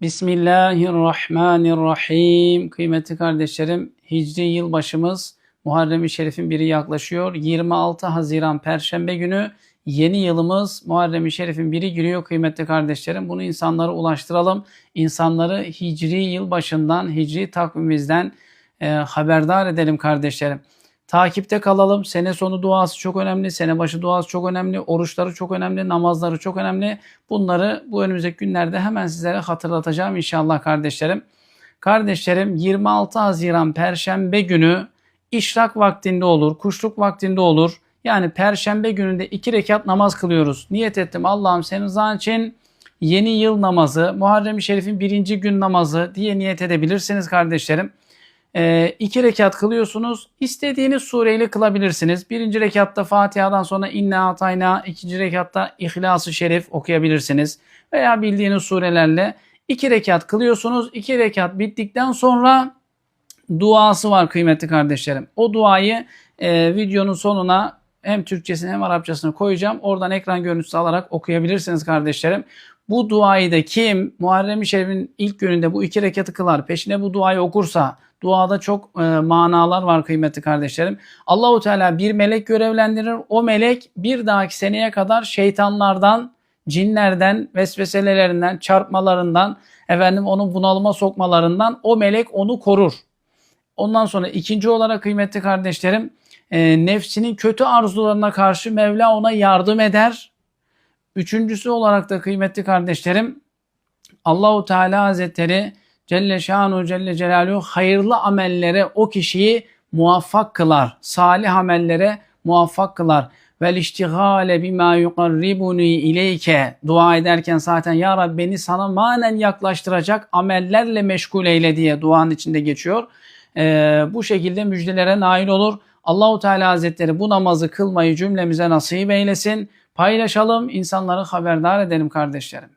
Bismillahirrahmanirrahim. Kıymetli kardeşlerim, Hicri yılbaşımız Muharrem-i Şerif'in biri yaklaşıyor. 26 Haziran Perşembe günü yeni yılımız Muharrem-i Şerif'in biri giriyor kıymetli kardeşlerim. Bunu insanlara ulaştıralım. İnsanları Hicri yılbaşından, Hicri takvimimizden e, haberdar edelim kardeşlerim. Takipte kalalım. Sene sonu duası çok önemli. Sene başı duası çok önemli. Oruçları çok önemli. Namazları çok önemli. Bunları bu önümüzdeki günlerde hemen sizlere hatırlatacağım inşallah kardeşlerim. Kardeşlerim 26 Haziran Perşembe günü işrak vaktinde olur, kuşluk vaktinde olur. Yani Perşembe gününde iki rekat namaz kılıyoruz. Niyet ettim Allah'ım senin rızan için yeni yıl namazı, Muharrem-i Şerif'in birinci gün namazı diye niyet edebilirsiniz kardeşlerim. E, iki rekat kılıyorsunuz. İstediğiniz sureyle kılabilirsiniz. Birinci rekatta Fatiha'dan sonra İnna Atayna, ikinci rekatta İhlas-ı Şerif okuyabilirsiniz. Veya bildiğiniz surelerle iki rekat kılıyorsunuz. İki rekat bittikten sonra duası var kıymetli kardeşlerim. O duayı e, videonun sonuna hem Türkçesini hem Arapçasını koyacağım. Oradan ekran görüntüsü alarak okuyabilirsiniz kardeşlerim. Bu duayı da kim Muharrem-i Şerif'in ilk gününde bu iki rekatı kılar, peşine bu duayı okursa, duada çok e, manalar var kıymetli kardeşlerim. Allahu Teala bir melek görevlendirir. O melek bir dahaki seneye kadar şeytanlardan, cinlerden, vesveselelerinden, çarpmalarından, efendim onun bunalıma sokmalarından o melek onu korur. Ondan sonra ikinci olarak kıymetli kardeşlerim, e, nefsinin kötü arzularına karşı Mevla ona yardım eder. Üçüncüsü olarak da kıymetli kardeşlerim, Allahu Teala Hazretleri Celle Şanu Celle Celaluhu hayırlı amellere o kişiyi muvaffak kılar. Salih amellere muvaffak kılar. Vel iştihale bima yukarribuni ileyke dua ederken zaten ya Rabbi beni sana manen yaklaştıracak amellerle meşgul eyle diye duanın içinde geçiyor. Ee, bu şekilde müjdelere nail olur. Allahu Teala Hazretleri bu namazı kılmayı cümlemize nasip eylesin. Paylaşalım, insanları haberdar edelim kardeşlerim.